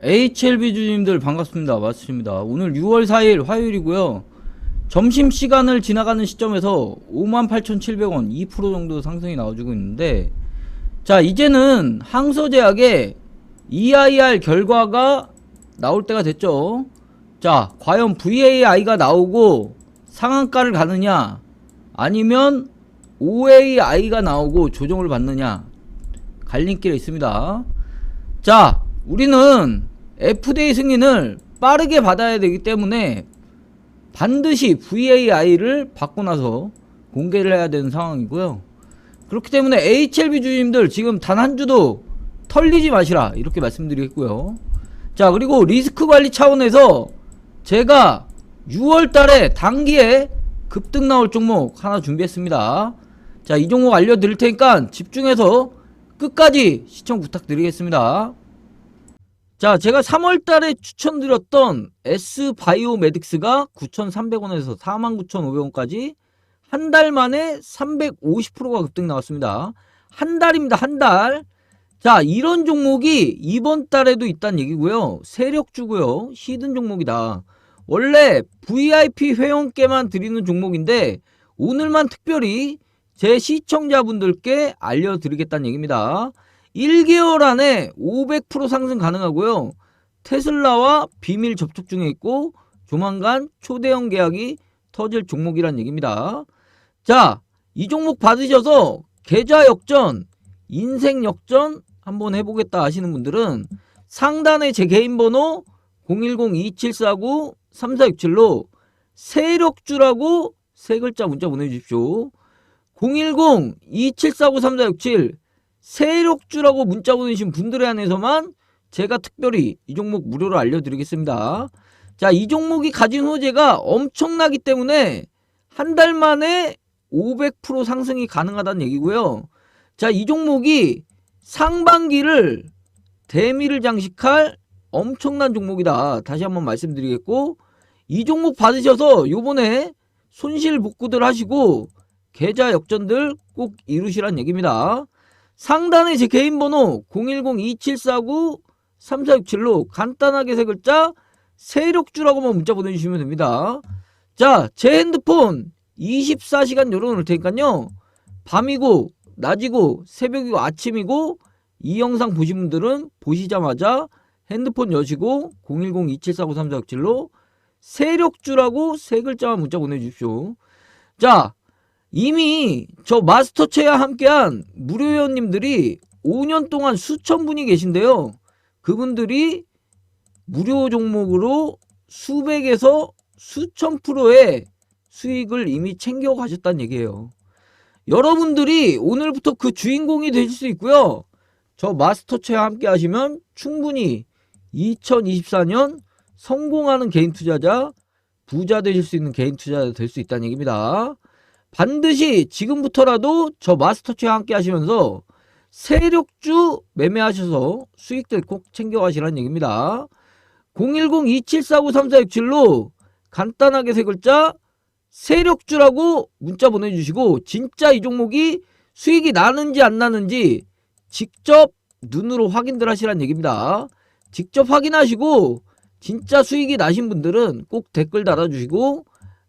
HLB 주님들 반갑습니다. 맞습니다. 오늘 6월 4일 화요일이고요. 점심시간을 지나가는 시점에서 58,700원 2% 정도 상승이 나와주고 있는데 자 이제는 항소제약의 EIR 결과가 나올 때가 됐죠. 자 과연 VAI가 나오고 상한가를 가느냐 아니면 OAI가 나오고 조정을 받느냐 갈림길에 있습니다. 자, 우리는 FDA 승인을 빠르게 받아야 되기 때문에 반드시 VAI를 받고 나서 공개를 해야 되는 상황이고요. 그렇기 때문에 HLB 주주님들 지금 단 한 주도 털리지 마시라 이렇게 말씀드리겠고요. 자, 그리고 리스크 관리 차원에서 제가 6월 달에 단기에 급등 나올 종목 하나 준비했습니다. 자, 이 종목 알려드릴 테니까 집중해서 끝까지 시청 부탁드리겠습니다. 자, 제가 3월 달에 추천드렸던 S바이오메딕스가 9,300원에서 49,500원까지 한 달 만에 350%가 급등 나왔습니다. 한 달입니다. 한 달. 자, 이런 종목이 이번 달에도 있다는 얘기고요. 세력주고요. 히든 종목이다. 원래 VIP 회원께만 드리는 종목인데 오늘만 특별히 제 시청자분들께 알려드리겠다는 얘기입니다. 1개월 안에 500% 상승 가능하고요. 테슬라와 비밀 접촉 중에 있고 조만간 초대형 계약이 터질 종목이란 얘기입니다. 자, 이 종목 받으셔서 계좌 역전, 인생 역전 한번 해보겠다 하시는 분들은 상단에 제 개인 번호 010-2749-3467로 세력주라고 세 글자 문자 보내주십시오. 010-2749-3467 세력주라고 문자 보내신 분들에 한해서만 제가 특별히 이 종목 무료로 알려드리겠습니다. 자, 이 종목이 가진 호재가 엄청나기 때문에 한 달 만에 500% 상승이 가능하다는 얘기고요. 자, 이 종목이 상반기를 대미를 장식할 엄청난 종목이다. 다시 한번 말씀드리겠고 이 종목 받으셔서 요번에 손실 복구들 하시고 계좌 역전들 꼭 이루시란 얘기입니다. 상단에 제 개인 번호 010-2749-3467로 간단하게 세 글자 세력주라고만 문자 보내주시면 됩니다. 자, 제 핸드폰 24시간 열어놓을 테니까요. 밤이고, 낮이고, 새벽이고, 아침이고, 이 영상 보신 분들은 보시자마자 핸드폰 여시고 010-2749-3467로 세력주라고 세 글자만 문자 보내주십시오. 자, 이미 저 마스터체와 함께한 무료 회원님들이 5년 동안 수천 분이 계신데요. 그분들이 무료 종목으로 수백에서 수천 프로의 수익을 이미 챙겨 가셨다는 얘기예요. 여러분들이 오늘부터 그 주인공이 되실 수 있고요. 저 마스터체와 함께 하시면 충분히 2024년 성공하는 개인 투자자, 부자 되실 수 있는 개인 투자자 될 수 있다는 얘기입니다. 반드시 지금부터라도 저 마스터체와 함께 하시면서 세력주 매매하셔서 수익들 꼭 챙겨가시라는 얘기입니다. 010-2749-3467로 간단하게 세 글자 세력주라고 문자 보내주시고 진짜 이 종목이 수익이 나는지 안 나는지 직접 눈으로 확인들 하시라는 얘기입니다. 직접 확인하시고 진짜 수익이 나신 분들은 꼭 댓글 달아주시고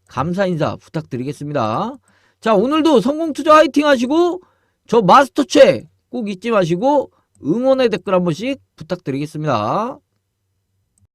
감사 인사 부탁드리겠습니다. 자 오늘도 성공 투자 화이팅 하시고 저 마스터체 꼭 잊지 마시고 응원의 댓글 한 번씩 부탁드리겠습니다.